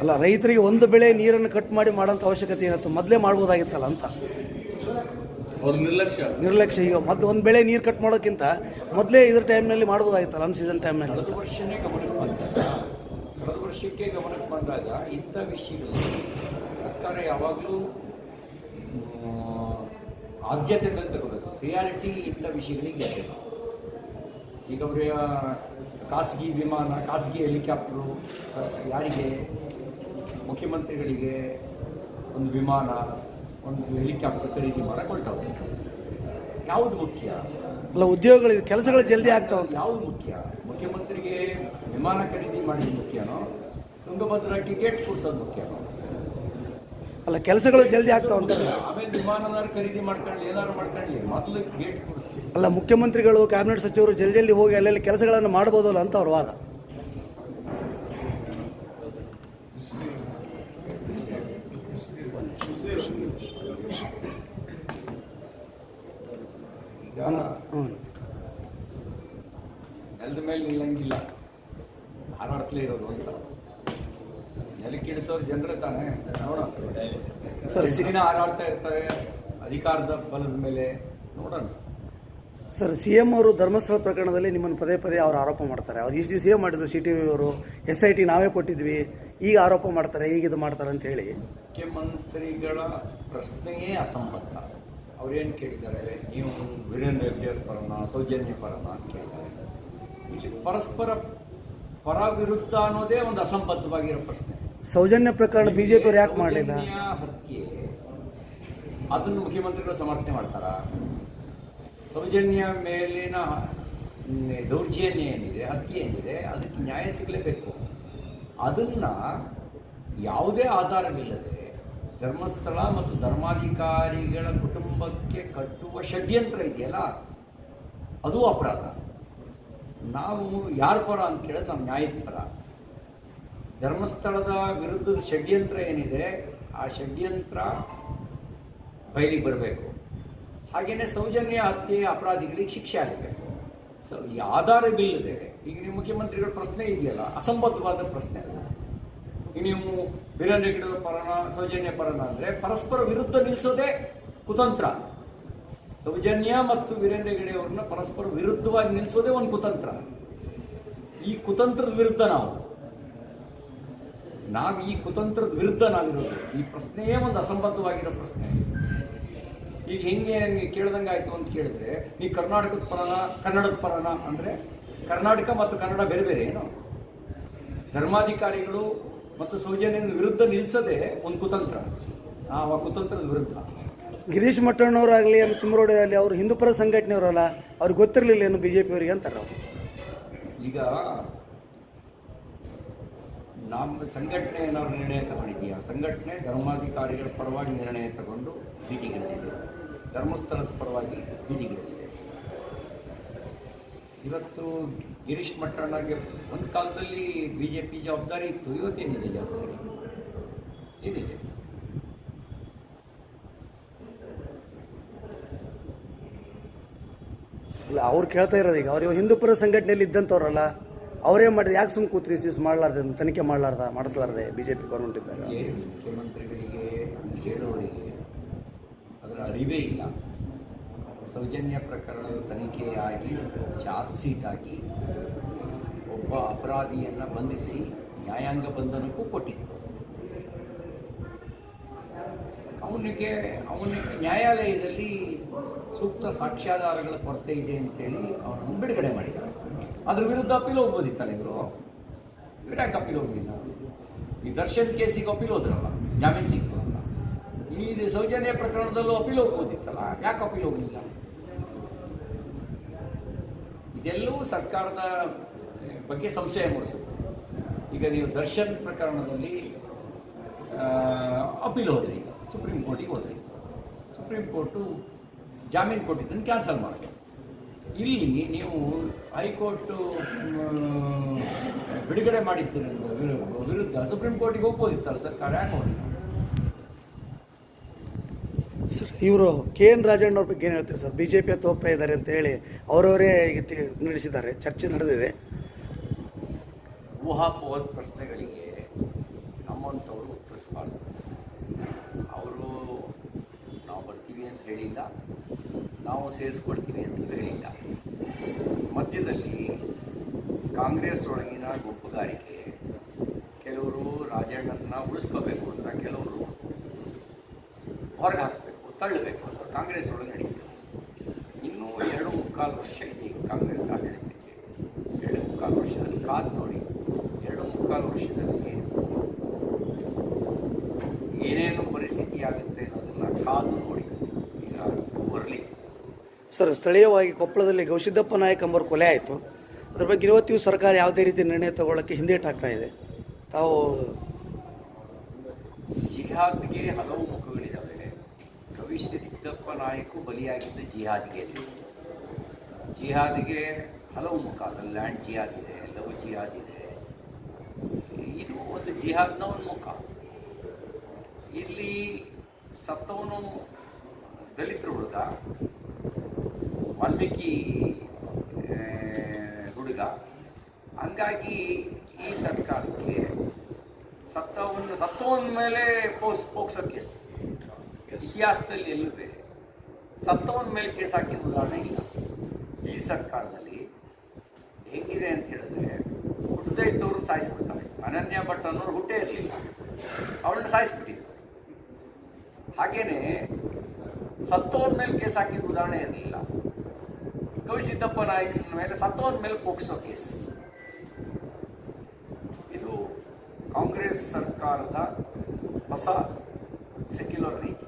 ಅಲ್ಲ ರೈತರಿಗೆ ಒಂದು ಬೆಳೆ ನೀರನ್ನು ಕಟ್ ಮಾಡಿ ಮಾಡೋಂಥ ಅವಶ್ಯಕತೆ ಏನಿತ್ತು ಮೊದಲೇ ಮಾಡ್ಬೋದಾಗಿತ್ತಲ್ಲ ಅಂತ. ಅವ್ರ ನಿರ್ಲಕ್ಷ್ಯ. ನಿರ್ಲಕ್ಷ್ಯ. ಈಗ ಮತ್ತೆ ಒಂದು ಬೆಳೆ ನೀರು ಕಟ್ ಮಾಡೋಕ್ಕಿಂತ ಮೊದಲೇ ಇದ್ರ ಟೈಮ್ನಲ್ಲಿ ಮಾಡ್ಬೋದಾಗಿತ್ತಲ್ಲ ಅನ್ ಸೀಸನ್ ಟೈಮ್ನಲ್ಲಿ ಕಳೆದ ವರ್ಷನೇ ಗಮನಕ್ಕೆ ಬಂದಾಗ ಕಳೆದ ವರ್ಷಕ್ಕೆ ಗಮನಕ್ಕೆ ಬಂದಾಗ ಇಂಥ ವಿಷಯಗಳಲ್ಲಿ ಸರ್ಕಾರ ಯಾವಾಗಲೂ ಆದ್ಯತೆ ತಗೋಬೇಕು. ಪ್ರಿಯಾರಿಟಿ ಇಂಥ ವಿಷಯಗಳಿಗೆ ಈಗ ಅವರ ಖಾಸಗಿ ವಿಮಾನ ಖಾಸಗಿ ಹೆಲಿಕಾಪ್ಟರು ಯಾರಿಗೆ ಮುಖ್ಯಮಂತ್ರಿಗಳಿಗೆ ಒಂದು ವಿಮಾನ ಒಂದು ಹೆಲಿಕಾಪ್ಟರ್ ಖರೀದಿ ಮಾಡೋಕೆ ಹೊರಟವ್ರೆ ಯಾವುದು ಮುಖ್ಯ? ಅಲ್ಲ ಉದ್ಯೋಗಗಳು ಕೆಲಸಗಳು ಜಲ್ದಿ ಆಗ್ತಾವಂತ ಯಾವುದು ಮುಖ್ಯ? ಮುಖ್ಯಮಂತ್ರಿಗೆ ವಿಮಾನ ಖರೀದಿ ಮಾಡಿದ ಮುಖ್ಯನೋ ತುಂಗಭದ್ರಾ ಟಿಕೆಟ್ ಕೂಡಿಸೋದು ಮುಖ್ಯನೋ? ಅಲ್ಲ ಕೆಲಸಗಳು ಜಲ್ದಿ ಆಗ್ತಾವಂತ ಆಮೇಲೆ ವಿಮಾನದಾರ ಖರೀದಿ ಮಾಡ್ಕೊಳ್ಳಿ ಏನಾದ್ರು ಮಾಡ್ಕೊಳ್ಳಿ ಮೊದಲು ಗೇಟ್ ಕೊಡಿಸ್ಲಿ ಅಲ್ಲ ಮುಖ್ಯಮಂತ್ರಿಗಳು ಕ್ಯಾಬಿನೆಟ್ ಸಚಿವರು ಜಲ್ದಿ ಜಲ್ದಿ ಹೋಗಿ ಅಲ್ಲೆಲ್ಲಿ ಕೆಲಸಗಳನ್ನು ಮಾಡ್ಬೋದಲ್ಲ ಅಂತ ಅವ್ರ ವಾದ. ನೆಲದ ಮೇಲೆ ನಿಲ್ಲಂಗಿಲ್ಲ. ಹಾರಾಡ್ತಲೇ ಇರೋದು ಅಂತ. ನೆಲಕ್ಕಿಳಿಸೋರು ಜನರೇ ತಾನೇ. ನೋಡೋಣ. ಸರ್, ಸಿನಿಮಾ ಹಾರಾಡ್ತಾ ಇರ್ತಾರೆ. ಅಧಿಕಾರದ ಬಲದ ಮೇಲೆ ನೋಡೋಣ. ಸರ್ ಸಿ ಎಂ ಅವರು ಧರ್ಮಸ್ಥಳ ಪ್ರಕರಣದಲ್ಲಿ ನಿಮ್ಮನ್ನು ಪದೇ ಪದೇ ಅವರು ಆರೋಪ ಮಾಡ್ತಾರೆ. ಅವ್ರು ಇಷ್ಟು ದಿವಸ ಮಾಡಿದ್ರು ಸಿ ಟಿ ವಿ ಅವರು? ಎಸ್ ಐ ಟಿ ನಾವೇ ಕೊಟ್ಟಿದ್ವಿ. ಈಗ ಆರೋಪ ಮಾಡ್ತಾರೆ. ಈಗ ಇದು ಮಾಡ್ತಾರೆ ಅಂತ ಹೇಳಿ. ಮುಖ್ಯಮಂತ್ರಿಗಳ ಪ್ರಶ್ನೆಯೇ ಅಸಂಬದ್ಧ. ಅವ್ರೇನು ಕೇಳಿದ್ದಾರೆ? ನೀವು ವೀರೇಂದ್ರ ಹೆಗ್ಡೆ ಅವ್ರ ಪರನ ಸೌಜನ್ಯ ಪರನ ಅಂತ ಕೇಳಿದ್ದಾರೆ. ಇಲ್ಲಿ ಪರಸ್ಪರ ಪರ ವಿರುದ್ಧ ಅನ್ನೋದೇ ಒಂದು ಅಸಂಬದ್ಧವಾಗಿರೋ ಪ್ರಶ್ನೆ. ಸೌಜನ್ಯ ಪ್ರಕರಣ ಬಿಜೆಪಿ ಅವ್ರು ಯಾಕೆ ಮಾಡಲಿಲ್ಲ? ಹತ್ಯೆ. ಅದನ್ನು ಮುಖ್ಯಮಂತ್ರಿಗಳು ಸಮರ್ಥನೆ ಮಾಡ್ತಾರ? ಸೌಜನ್ಯ ಮೇಲಿನ ದೌರ್ಜನ್ಯ ಏನಿದೆ ಹತ್ಯೆ ಏನಿದೆ ಅದಕ್ಕೆ ನ್ಯಾಯ ಸಿಗಲೇಬೇಕು. ಅದನ್ನ ಯಾವುದೇ ಆಧಾರವಿಲ್ಲದೆ ಧರ್ಮಸ್ಥಳ ಮತ್ತು ಧರ್ಮಾಧಿಕಾರಿಗಳ ಕುಟುಂಬಕ್ಕೆ ಕಟ್ಟುವ ಷಡ್ಯಂತ್ರ ಇದೆಯಲ್ಲ? ಅದು ಅಪರಾಧ. ನಾವು ಯಾರ ಪರ ಅಂತ ಕೇಳಿದ್ರೆ ನಾವು ನ್ಯಾಯದ ಪರ. ಧರ್ಮಸ್ಥಳದ ವಿರುದ್ಧದ ಷಡ್ಯಂತ್ರ ಏನಿದೆ, ಆ ಷಡ್ಯಂತ್ರ ಬಯಲಿಗೆ ಬರಬೇಕು. ಹಾಗೆಯೇ ಸೌಜನ್ಯ ಹತ್ಯೆ, ಅಪರಾಧಿಗಳಿಗೆ ಶಿಕ್ಷೆ ಆಗಬೇಕು. ಸೊ ಈ ಆಧಾರವಿಲ್ಲದೆ ಈಗ ನಿಮ್ಮ ಮುಖ್ಯಮಂತ್ರಿಗಳ ಪ್ರಶ್ನೆ ಇದೆಯಲ್ಲ, ಅಸಂಬದ್ಧವಾದ ಪ್ರಶ್ನೆ ಅಲ್ಲ. ನೀವು ವೀರೇಂದ್ರ ಗಿಡದ ಪರನ, ಸೌಜನ್ಯ ಪರನ ಅಂದರೆ ಪರಸ್ಪರ ವಿರುದ್ಧ ನಿಲ್ಲಿಸೋದೇ ಕುತಂತ್ರ. ಸೌಜನ್ಯ ಮತ್ತು ವೀರೇಂದ್ರ ಗಿಡೆಯವ್ರನ್ನ ಅವ್ರನ್ನ ಪರಸ್ಪರ ವಿರುದ್ಧವಾಗಿ ನಿಲ್ಲಿಸೋದೇ ಒಂದು ಕುತಂತ್ರ. ಈ ಕುತಂತ್ರದ ವಿರುದ್ಧ ನಾವು. ನಾವು ಈ ಕುತಂತ್ರದ ವಿರುದ್ಧ ನಾವಿರೋದು ಈ ಪ್ರಶ್ನೆಯೇ ಒಂದು ಅಸಂಬದ್ಧವಾಗಿರೋ ಪ್ರಶ್ನೆ. ಈಗ ಹೆಂಗೆ ನನಗೆ ಕೇಳ್ದಂಗೆ ಆಯಿತು ಅಂತ ಕೇಳಿದ್ರೆ, ನೀ ಕರ್ನಾಟಕದ ಪರನ, ಕನ್ನಡದ ಪರನ ಅಂದರೆ ಕರ್ನಾಟಕ ಮತ್ತು ಕನ್ನಡ ಬೇರೆ ಬೇರೆ ಏನು? ಧರ್ಮಾಧಿಕಾರಿಗಳು ಮತ್ತು ಸೌಜನ್ಯದ ವಿರುದ್ಧ ನಿಲ್ಲಿಸದೆ ಒಂದು ಕುತಂತ್ರ. ನಾವು ಆ ಕುತಂತ್ರದ ವಿರುದ್ಧ. ಗಿರೀಶ್ ಮಟ್ಟಣ್ಣವರಾಗಲಿ ಆಮೇಲೆ ತಿಮ್ಮರೋಡಿ ಆಗಲಿ ಅವರು ಹಿಂದೂಪರ ಸಂಘಟನೆಯವರಲ್ಲ ಅವ್ರಿಗೆ ಗೊತ್ತಿರಲಿಲ್ಲ ಏನು ಬಿ ಜೆ ಪಿ ಅವರಿಗೆ ಅಂತಾರೆ ಅವ್ರು. ಈಗ ನಮ್ಮ ಸಂಘಟನೆ ಏನಾದ್ರು ನಿರ್ಣಯ ಆ ಸಂಘಟನೆ ಧರ್ಮಾಧಿಕಾರಿಗಳ ಪರವಾಗಿ ನಿರ್ಣಯ ತಗೊಂಡು ಬೀದಿಗಿಳಿದಿದೆ ಧರ್ಮಸ್ಥಳದ ಪರವಾಗಿ ಬೀದಿಗಿಳಿದಿದೆ ಇವತ್ತು ಗಿರೀಶ್ ಮಟ್ಟಣ್ಣಗೆ ಒಂದು ಕಾಲದಲ್ಲಿ ಬಿ ಜೆ ಪಿ ಜವಾಬ್ದಾರಿ ಇತ್ತು. ಇವತ್ತೇನಿದೆ ಜವಾಬ್ದಾರಿ? ಏನಿದೆ? ಅಲ್ಲ ಅವ್ರು ಕೇಳ್ತಾ ಇರೋದು ಈಗ. ಅವ್ರು ಹಿಂದೂಪುರ ಸಂಘಟನೆಯಲ್ಲಿ ಇದ್ದಂಥವ್ರಲ್ಲ ಅವರೇ ಮಾಡಿದ? ಯಾಕೆ ಸುಮ್ಮನೆ ಕೂತ್ರಿ? ಸೀಸ್ ಮಾಡಲಾರ್ದೆ ತನಿಖೆ ಮಾಡಲಾರ್ದ ಮಾಡಿಸ್ಲಾರ್ದೆ ಬಿ ಜೆ ಪಿ ಗೌರ್ಮೆಂಟ್ ಇದ್ದಾಗ? ಮುಖ್ಯಮಂತ್ರಿಗಳಿಗೆ ಹೇಳೋರಿಗೆ ಅದರ ಅರಿವೇ ಇಲ್ಲ. ಸೌಜನ್ಯ ಪ್ರಕರಣದ ತನಿಖೆಯಾಗಿ, ಚಾರ್ಜ್ ಶೀಟ್ ಆಗಿ ಒಬ್ಬ ಅಪರಾಧಿಯನ್ನು ಬಂಧಿಸಿ ನ್ಯಾಯಾಂಗ ಬಂಧನಕ್ಕೂ ಕೊಟ್ಟಿತ್ತು. ಅವನಿಗೆ ಅವನಿಗೆ ನ್ಯಾಯಾಲಯದಲ್ಲಿ ಸೂಕ್ತ ಸಾಕ್ಷ್ಯಾಧಾರಗಳ ಕೊರತೆ ಇದೆ ಅಂತೇಳಿ ಅವನನ್ನು ಬಿಡುಗಡೆ ಮಾಡಿದ್ದಾರೆ. ಅದ್ರ ವಿರುದ್ಧ ಅಪೀಲ್ ಹೋಗ್ಬೋದಿತ್ತಲ್ಲ ಇವರು? ಇವ್ರು ಯಾಕೆ ಅಪೀಲ್ ಹೋಗಲಿಲ್ಲ? ಈ ದರ್ಶನ್ ಕೇಸಿಗೆ ಅಪೀಲ್ ಹೋದ್ರಲ್ಲ, ಜಾಮೀನು ಸಿಕ್ತು ಅಂತ. ಈ ಸೌಜನ್ಯ ಪ್ರಕರಣದಲ್ಲೂ ಅಪೀಲ್ ಹೋಗ್ಬೋದಿತ್ತಲ್ಲ, ಯಾಕೆ ಅಪೀಲ್ ಹೋಗಲಿಲ್ಲ? ಇದೆಲ್ಲವೂ ಸರ್ಕಾರದ ಬಗ್ಗೆ ಸಂಶಯ ಮೂಡಿಸುತ್ತೆ. ಈಗ ನೀವು ದರ್ಶನ್ ಪ್ರಕರಣದಲ್ಲಿ ಅಪೀಲ್ ಹೋದ್ರಿ, ಸುಪ್ರೀಂ ಕೋರ್ಟಿಗೆ ಹೋದ್ರಿ. ಸುಪ್ರೀಂ ಕೋರ್ಟು ಜಾಮೀನು ಕೊಟ್ಟಿದ್ದನ್ನು ಕ್ಯಾನ್ಸಲ್ ಮಾಡಿದೆ. ಇಲ್ಲಿ ನೀವು ಹೈಕೋರ್ಟು ಬಿಡುಗಡೆ ಮಾಡಿದ್ದೀರ ವಿರುದ್ಧ ಸುಪ್ರೀಂ ಕೋರ್ಟಿಗೆ ಹೋಗ್ಬೋದಿತ್ತಲ್ಲ ಸರ್ಕಾರ ಯಾಕೆ ಹೋಗಿಲ್ಲ? ಸರ್. ಇವರು ಕೆ ಎನ್ ರಾಜಣ್ಣ ಅವ್ರ ಬಗ್ಗೆ ಏನು ಹೇಳ್ತೀರಿ ಸರ್? ಬಿ ಜೆ ಪಿ ಹೋಗ್ತಾ ಇದ್ದಾರೆ ಅಂತ ಹೇಳಿ ಅವರವರೇ ನಡೆಸಿದ್ದಾರೆ. ಚರ್ಚೆ ನಡೆದಿದೆ. ಊಹಾಪೋಹದ ಪ್ರಶ್ನೆಗಳಿಗೆ ನಮ್ಮ ನಮ್ಮಂಥವ್ರು ಉತ್ತರಿಸಬಾರ್ದು. ಅವರು ನಾವು ಬರ್ತೀವಿ ಅಂತ ಹೇಳಿಲ್ಲ, ನಾವು ಸೇರಿಸ್ಕೊಳ್ತೀವಿ ಅಂತ ಹೇಳಿಲ್ಲ. ಮಧ್ಯದಲ್ಲಿ ಕಾಂಗ್ರೆಸ್ ಒಳಗಿನ ಗುಂಪುಗಾರಿಕೆ ಕೆಲವರು ರಾಜಣ್ಣನ ಉಳಿಸ್ಕೋಬೇಕು ಅಂತ ಕೆಲವರು ಹೊರಗೆ ಹಾಕಬೇಕು ತಳ್ಳಬೇಕು ಅಂತ ಕಾಂಗ್ರೆಸ್ ಒಳಗೆ ನಡೀತದೆ. ಇನ್ನೂ ಎರಡು ಮುಕ್ಕಾಲು ವರ್ಷ ಇದೆ ಕಾಂಗ್ರೆಸ್ ಆಡಳಿತಕ್ಕೆ ಎರಡು ಮುಕ್ಕಾಲು ವರ್ಷದಲ್ಲಿ ಕಾದು ನೋಡಿ ಎರಡು ಮುಕ್ಕಾಲು ವರ್ಷದಲ್ಲಿ ಏನೇನು ಪರಿಸ್ಥಿತಿ ಆಗುತ್ತೆ ಅನ್ನೋದನ್ನ ಕಾದು ನೋಡಿ ಈಗ ಬರಲಿ. ಸರ್ ಸ್ಥಳೀಯವಾಗಿ ಕೊಪ್ಪಳದಲ್ಲಿ ಗೌಸಿದ್ದಪ್ಪ ನಾಯಕ್ ಕೊಲೆ ಆಯಿತು. ಅದ್ರ ಬಗ್ಗೆ ಇವತ್ತಿಗೂ ಸರ್ಕಾರ ಯಾವುದೇ ರೀತಿ ನಿರ್ಣಯ ತಗೊಳ್ಳೋಕ್ಕೆ ಹಿಂದೇಟಾಗ್ತಾ ಇದೆ. ತಾವು ಜಿಹಾದ್ಗೆ ಹಲವು ಮುಖಗಳಿದ್ದಾವೆ ಕವಿಶ್ರೀ ಸಿದ್ದಪ್ಪ ನಾಯಕು ಬಲಿಯಾಗಿದ್ದು ಜಿಹಾದ್ಗೆ. ಜಿಹಾದ್ಗೆ ಹಲವು ಮುಖ ಅದರಲ್ಲಿ ಲ್ಯಾಂಡ್ ಜಿಹಾದ್ ಇದೆ ಲವ್ ಜಿಹಾದ್ ಇದೆ. ಇದು ಒಂದು ಜಿಹಾದ್ನ ಒಂದು ಮುಖ. ಇಲ್ಲಿ ಸತ್ತವನು ದಲಿತರು ಹುಡುಗ ವಾಲ್ಮೀಕಿ ಹುಡುಗ. ಹಂಗಾಗಿ ಈ ಸರ್ಕಾರಕ್ಕೆ ಸತ್ತವನ್ನ ಸತ್ತವನ ಮೇಲೆ ಪೋಸ್ ಪೋಕ್ಸೋ ಕೇಸ್ ಇತಿಹಾಸದಲ್ಲಿ ಇಲ್ಲದೆ ಸತ್ತವನ ಮೇಲೆ ಕೇಸ್ ಹಾಕಿದ ಉದಾಹರಣೆ ಇಲ್ಲ ಈ ಸರ್ಕಾರದಲ್ಲಿ ಹೆಂಗಿದೆ ಅಂತ ಹೇಳಿದ್ರೆ ಹುಟ್ಟದೇ ಇದ್ದವ್ರನ್ನ ಸಾಯಿಸ್ಬಿಡ್ತಾರೆ ಅನನ್ಯ ಭಟ್ ಅನ್ನೋರು ಹುಟ್ಟೇ ಇರಲಿಲ್ಲ. ಅವಳನ್ನ ಸಾಯಿಸ್ಬಿಟ್ಟಿದ್ರು. ಹಾಗೇನೆ ಸತ್ತವನ ಮೇಲೆ ಕೇಸ್ ಹಾಕಿದ ಉದಾಹರಣೆ ಇರಲಿಲ್ಲ. ಗವಿಸಿದ್ದಪ್ಪ ನಾಯಕನ ಮೇಲೆ ಸತ್ತವನ ಮೇಲೆ ಪೋಕ್ಸೋ ಕೇಸ್. ಇದು ಕಾಂಗ್ರೆಸ್ ಸರ್ಕಾರದ ಹೊಸ ಸೆಕ್ಯುಲರ್ ರೀತಿ